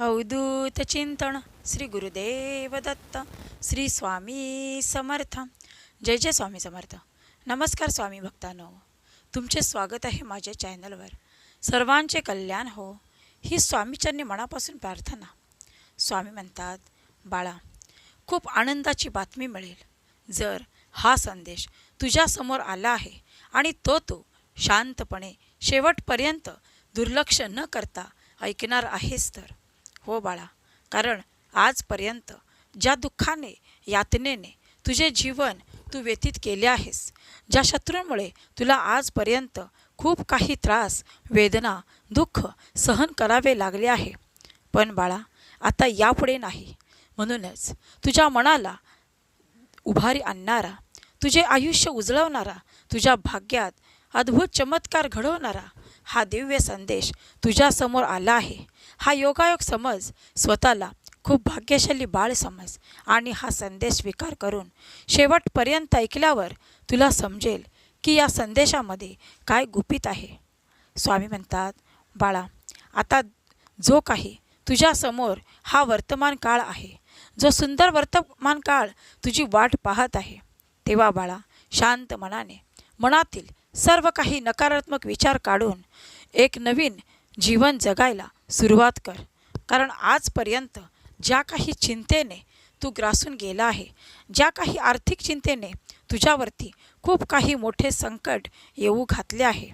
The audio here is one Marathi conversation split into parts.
अवधूत चिंतन श्री गुरुदेव दत्त श्री स्वामी समर्थ जय जय स्वामी समर्थ नमस्कार स्वामी भक्तांनो तुमचे स्वागत आहे माझ्या चॅनलवर सर्वांचे कल्याण हो ही स्वामीचरणी मनापासून प्रार्थना स्वामी म्हणतात बाळा खूप आनंदाची बातमी मिळेल जर हा संदेश तुझ्यासमोर आला आहे आणि तो तू शांतपणे शेवटपर्यंत दुर्लक्ष न करता ऐकणार आहेस तर हो बाळा. कारण आजपर्यंत ज्या दुःखाने यातनेने तुझे जीवन तू व्यतीत केले आहेस ज्या शत्रूंमुळे तुला आजपर्यंत खूप काही त्रास वेदना दुःख सहन करावे लागले आहे. पण बाळा आता यापुढे नाही. म्हणूनच तुझ्या मनाला उभारी आणणारा तुझे आयुष्य उजळवणारा तुझ्या भाग्यात अद्भुत चमत्कार घडवणारा हा दिव्य संदेश तुझ्यासमोर आला आहे. हा योगायोग समज स्वतःला खूप भाग्यशाली बाळ समज आणि हा संदेश स्वीकार करून शेवटपर्यंत ऐकल्यावर तुला समजेल की या संदेशामध्ये काय गुपित आहे. स्वामी म्हणतात बाळा आता जो काही तुझ्यासमोर हा वर्तमान काळ आहे जो सुंदर वर्तमान काळ तुझी वाट पाहत आहे तेव्हा बाळा शांत मनाने मनातील सर्व काही नकारात्मक विचार काढून एक नवीन जीवन जगायला सुरुवात कर. कारण आजपर्यंत ज्या काही चिंतेने तू ग्रासून गेला आहे ज्या काही आर्थिक चिंतेने तुझ्यावरती खूप काही मोठे संकट येऊ घातले आहे.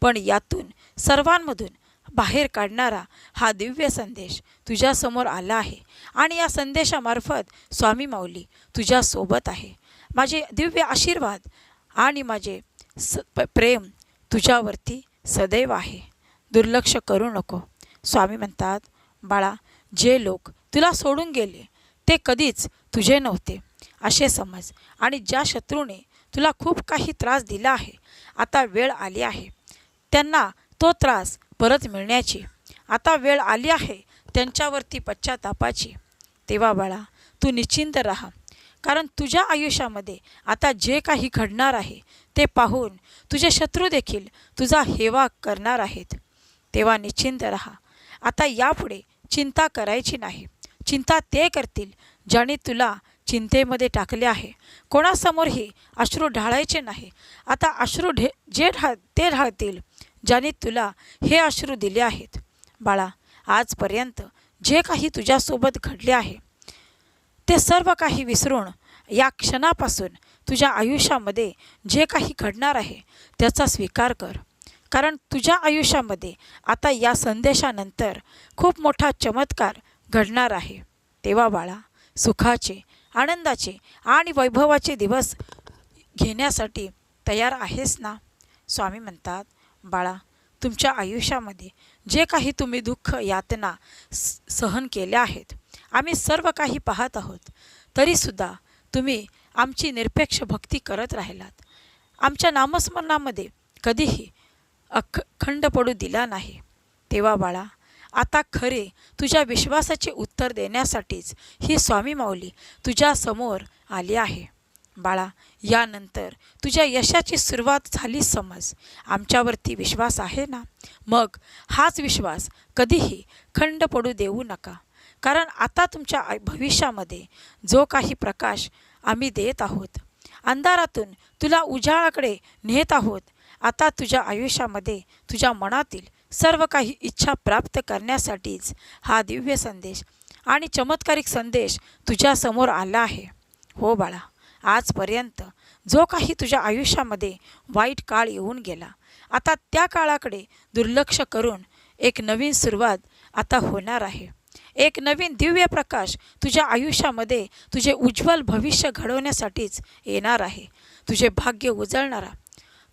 पण यातून सर्वांमधून बाहेर काढणारा हा दिव्य संदेश तुझ्यासमोर आला आहे. आणि या संदेशामार्फत स्वामी माऊली तुझ्यासोबत आहे. माझे दिव्य आशीर्वाद आणि माझे स प प्रेम तुझ्यावरती सदैव आहे. दुर्लक्ष करू नको. स्वामी म्हणतात बाळा जे लोक तुला सोडून गेले ते कधीच तुझे नव्हते. असे समज. आणि ज्या शत्रूने तुला खूप काही त्रास दिला आहे आता वेळ आली आहे. त्यांना तो त्रास परत मिळण्याची. आता वेळ आली आहे त्यांच्यावरती पश्चातापाची. तेव्हा बाळा तू निश्चिंत राहा. कारण तुझ्या आयुष्यामध्ये आता जे काही घडणार आहे ते पाहून तुझे शत्रू देखील तुझा हेवा करणार आहेत. तेव्हा निश्चिंत राहा. आता यापुढे चिंता करायची नाही. चिंता ते करतील ज्याने तुला चिंतेमध्ये टाकले आहे. कोणासमोरही अश्रू ढाळायचे नाही. आता अश्रू ढे जे ढाळ ते ढाळतील ज्याने तुला हे अश्रू दिले आहेत. बाळा आजपर्यंत जे काही तुझ्यासोबत घडले आहे ते सर्व काही विसरून या क्षणापासून तुझ्या आयुष्यामध्ये जे काही घडणार आहे त्याचा स्वीकार कर. कारण तुझ्या आयुष्यामध्ये आता या संदेशानंतर खूप मोठा चमत्कार घडणार आहे. तेव्हा बाळा सुखाचे आनंदाचे आणि वैभवाचे दिवस घेण्यासाठी तयार आहेस ना? स्वामी म्हणतात बाळा तुमच्या आयुष्यामध्ये जे काही तुम्ही दुःख यातना स- सहन केल्या आहेत आम्ही सर्व काही पाहत आहोत. तरीसुद्धा तुम्ही आमची निरपेक्ष भक्ती करत राहिलात. आमच्या नामस्मरणामध्ये कधीही अख खंड पडू दिला नाही. तेव्हा बाळा आता खरे तुझ्या विश्वासाचे उत्तर देण्यासाठीच ही स्वामी माऊली तुझ्यासमोर आली आहे. बाळा यानंतर तुझ्या यशाची सुरुवात झाली समज. आमच्यावरती विश्वास आहे ना? मग हाच विश्वास कधीही खंड पडू देऊ नका. कारण आता तुमच्या भविष्यामध्ये जो काही प्रकाश आम्ही देत आहोत अंधारातून तुला उजाळाकडे नेत आहोत आता तुझ्या आयुष्यामध्ये तुझ्या मनातील सर्व काही इच्छा प्राप्त करण्यासाठीच हा दिव्य संदेश आणि चमत्कारिक संदेश तुझ्यासमोर आला आहे. हो बाळा आजपर्यंत जो काही तुझ्या आयुष्यामध्ये वाईट काळ येऊन गेला आता त्या काळाकडे दुर्लक्ष करून एक नवीन सुरुवात आता होणार आहे. एक नवीन दिव्य प्रकाश तुझ्या आयुष्यामध्ये तुझे उज्ज्वल भविष्य घडवण्यासाठीच येणार आहे. तुझे भाग्य उजळणारा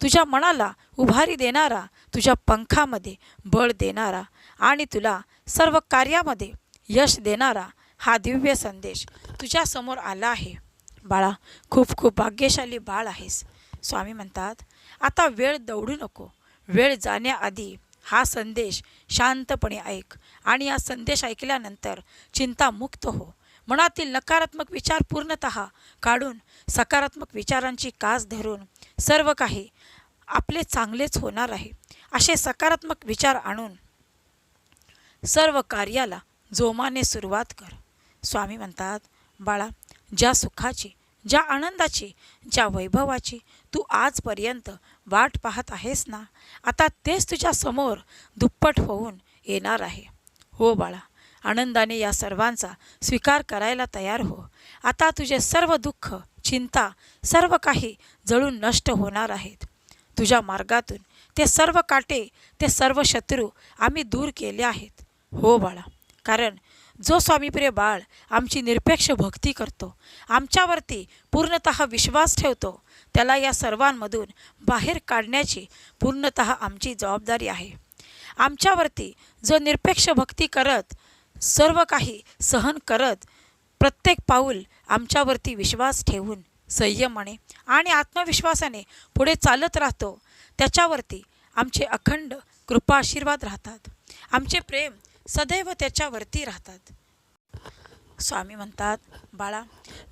तुझ्या मनाला उभारी देणारा तुझ्या पंखामध्ये बळ देणारा आणि तुला सर्व कार्यामध्ये यश देणारा हा दिव्य संदेश तुझ्यासमोर आला आहे. बाळा खूप खूप भाग्यशाली बाळ आहेस. स्वामी म्हणतात आता वेळ दौडू नको. वेळ जाण्याआधी हा संदेश शांतपणे ऐक आणि हा संदेश ऐकल्यानंतर चिंतामुक्त हो. मनातील नकारात्मक विचार पूर्णत काढून सकारात्मक विचारांची कास धरून सर्व काही आपले चांगलेच होणार आहे. असे सकारात्मक विचार आणून सर्व कार्याला जोमाने सुरुवात कर. स्वामी म्हणतात बाळा ज्या सुखाची ज्या आनंदाची ज्या वैभवाची तू आजपर्यंत वाट पाहत आहेस ना आता तेच तुझ्या समोर दुप्पट होऊन येणार आहे. हो बाळा आनंदाने या सर्वांचा स्वीकार करायला तयार हो. आता तुझे सर्व दुःख चिंता सर्व काही जळून नष्ट होणार आहेत. तुझ्या मार्गातून ते सर्व काटे ते सर्व शत्रू आम्ही दूर केले आहेत. हो बाळा कारण जो स्वामीप्रिय बाळ आमची निरपेक्ष भक्ती करतो आमच्यावरती पूर्णत विश्वास ठेवतो त्याला या सर्वांमधून बाहेर काढण्याची पूर्णत आमची जबाबदारी आहे. आमच्यावरती जो निरपेक्ष भक्ती करत सर्व काही सहन करत प्रत्येक पाऊल आमच्यावरती विश्वास ठेवून संयमाने आणि आत्मविश्वासाने पुढे चालत राहतो. त्याच्यावरती आमचे अखंड कृपा आशीर्वाद राहतात. आमचे प्रेम सदैव त्याच्यावरती राहतात. स्वामी म्हणतात बाळा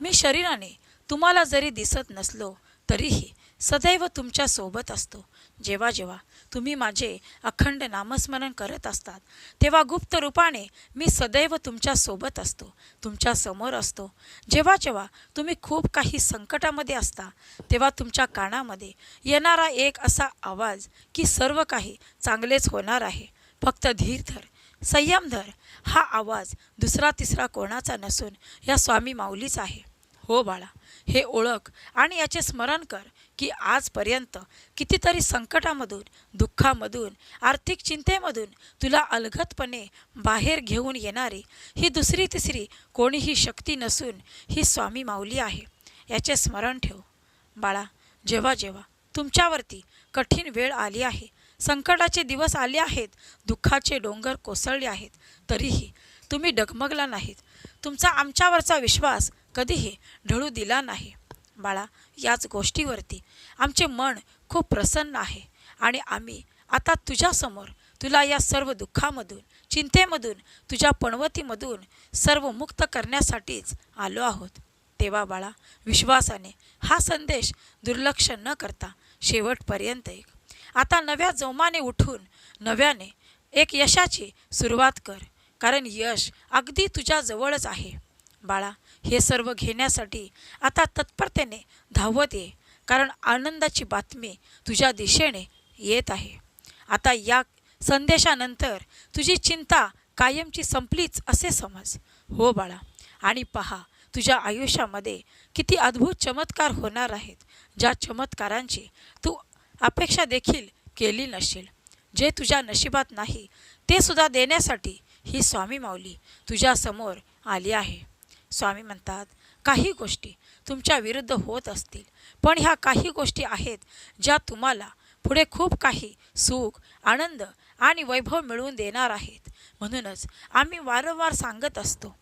मी शरीराने तुम्हाला जरी दिसत नसलो तरीही सदैव तुमच्यासोबत असतो. जेव्हा जेव्हा तुम्ही माझे अखंड नामस्मरण करत असतात तेव्हा गुप्त रूपाने मी सदैव तुमच्यासोबत असतो तुमच्यासमोर असतो. जेव्हा जेव्हा तुम्ही खूप काही संकटामध्ये असता तेव्हा तुमच्या कानामध्ये येणारा एक असा आवाज की सर्व काही चांगलेच होणार आहे. फक्त धीर धर संयम धर. हा आवाज दुसरा तिसरा कोणाचा नसून या स्वामी माऊलीच आहे. हो बाळा हे ओळख आणि याचे स्मरण कर की आजपर्यंत कितीतरी संकटामधून दुःखामधून आर्थिक चिंतेमधून तुला अलगतपणे बाहेर घेऊन येणारी ही दुसरी तिसरी कोणीही शक्ती नसून ही स्वामी माऊली आहे. याचे स्मरण ठेव. बाळा जेव्हा जेव्हा तुमच्यावरती कठीण वेळ आली आहे संकटाचे दिवस आले आहेत दुःखाचे डोंगर कोसळले आहेत तरीही तुम्ही डगमगला नाहीत. तुमचा आमच्यावरचा विश्वास कधीही ढळू दिला नाही. बाळा याच गोष्टीवरती आमचे मन खूप प्रसन्न आहे आणि आम्ही आता तुझ्यासमोर तुला या सर्व दुःखामधून चिंतेमधून तुझ्या पणवतीमधून सर्व मुक्त करण्यासाठीच आलो आहोत. तेव्हा बाळा विश्वासाने हा संदेश दुर्लक्ष न करता शेवटपर्यंत एक आता नव्या जोमाने उठून नव्याने एक यशाची सुरुवात कर कारण यश अगदी तुझ्याजवळच आहे. बाळा हे सर्व घेण्यासाठी आता तत्परतेने धावत ये कारण आनंदाची बातमी तुझ्या दिशेने येत आहे. आता या संदेशानंतर तुझी चिंता कायमची संपलीच असे समज. हो बाळा आणि पहा तुझ्या आयुष्यामध्ये किती अद्भुत चमत्कार होणार आहेत ज्या चमत्कारांची तू अपेक्षा देखील केली नसेल. जे तुझ्या नशिबात नाही ते सुद्धा देण्यासाठी ही स्वामी माऊली तुझ्यासमोर आली आहे. स्वामी म्हणतात काही गोष्टी तुमच्या विरुद्ध होत असतील पण ह्या काही गोष्टी आहेत ज्या तुम्हाला पुढे खूप काही सुख आनंद आणि वैभव मिळवून देणार आहेत. म्हणूनच आम्ही वारंवार सांगत असतो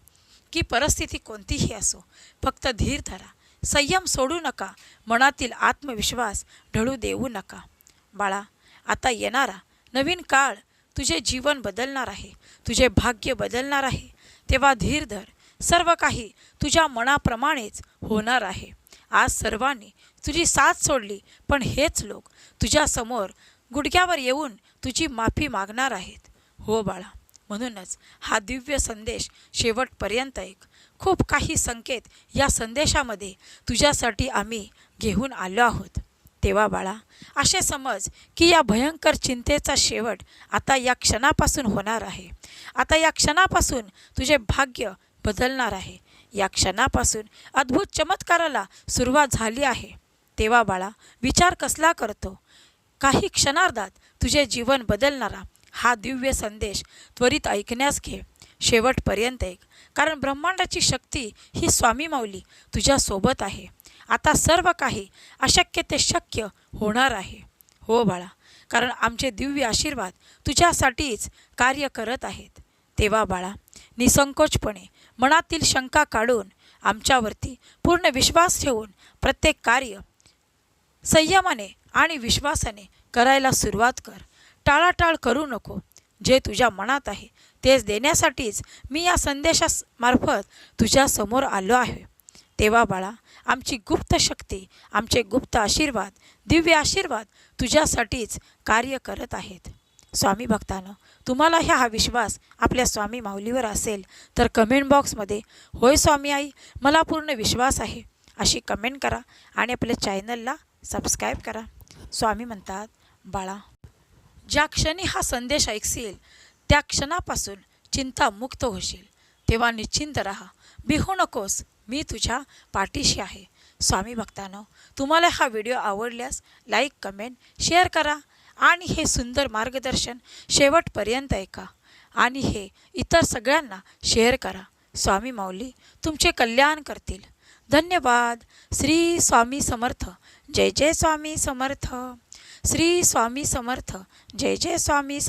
की परिस्थिती कोणतीही असो फक्त धीर धरा संयम सोडू नका मनातील आत्मविश्वास ढळू देऊ नका. बाळा आता येणारा नवीन काळ तुझे जीवन बदलणार आहे तुझे भाग्य बदलणार आहे. तेव्हा धीर धर सर्व काही तुझ्या मनाप्रमाणेच होणार आहे. आज सर्वांनी तुझी साथ सोडली पण हेच लोक तुझ्यासमोर गुडघ्यावर येऊन तुझी माफी मागणार आहेत. हो बाळा म्हणूनच हा दिव्य संदेश शेवटपर्यंत एक खूप काही संकेत या संदेशामध्ये तुझ्यासाठी आम्ही घेऊन आलो आहोत. तेव्हा बाळा असे समज की या भयंकर चिंतेचा शेवट आता या क्षणापासून होणार आहे. आता या क्षणापासून तुझे भाग्य बदलणार आहे. या क्षणापासून अद्भुत चमत्काराला सुरुवात झाली आहे. तेव्हा बाळा विचार कसला करतो? काही क्षणार्धात तुझे जीवन बदलणारा हा दिव्य संदेश त्वरित ऐकण्यास घे. शेवटपर्यंत ऐक कारण ब्रह्मांडाची शक्ती ही स्वामी माऊली तुझ्यासोबत आहे. आता सर्व काही अशक्य ते शक्य होणार आहे. हो बाळा कारण आमचे दिव्य आशीर्वाद तुझ्यासाठीच कार्य करत आहेत. तेव्हा बाळा निसंकोचपणे मनातील शंका काढून आमच्यावरती पूर्ण विश्वास ठेवून प्रत्येक कार्य संयमाने आणि विश्वासाने करायला सुरुवात कर. टाळाटाळ करू नको. जे तुझ्या मनात आहे तेच देण्यासाठीच मी या संदेशामार्फत तुझ्यासमोर आलो आहे. तेव्हा बाळा आमची गुप्त शक्ती आमचे गुप्त आशीर्वाद दिव्य आशीर्वाद तुझ्यासाठीच कार्य करत आहेत. स्वामी भक्तानं तुम्हाला ह्या हा विश्वास आपल्या स्वामी माऊलीवर असेल तर कमेंट बॉक्समध्ये होय स्वामी आई मला पूर्ण विश्वास आहे अशी कमेंट करा आणि आपल्या चॅनलला सबस्क्राईब करा. स्वामी म्हणतात बाळा ज्या क्षणी हा संदेश ऐकशील त्या क्षणापासून चिंतामुक्त होशील. तेव्हा निश्चिंत राहा. बिहू नकोस. मी तुझ्या पाठीशी आहे. स्वामी भक्तानं तुम्हाला हा व्हिडिओ आवडल्यास लाईक कमेंट शेअर करा. आणि हे सुंदर मार्गदर्शन शेवटपर्यंत ऐका. आणि हे इतर सगळ्यांना शेअर करा. स्वामी माऊली तुमचे कल्याण करतील. धन्यवाद. श्री स्वामी समर्थ. जय जय स्वामी समर्थ. श्री स्वामी समर्थ. जय जय स्वामी सम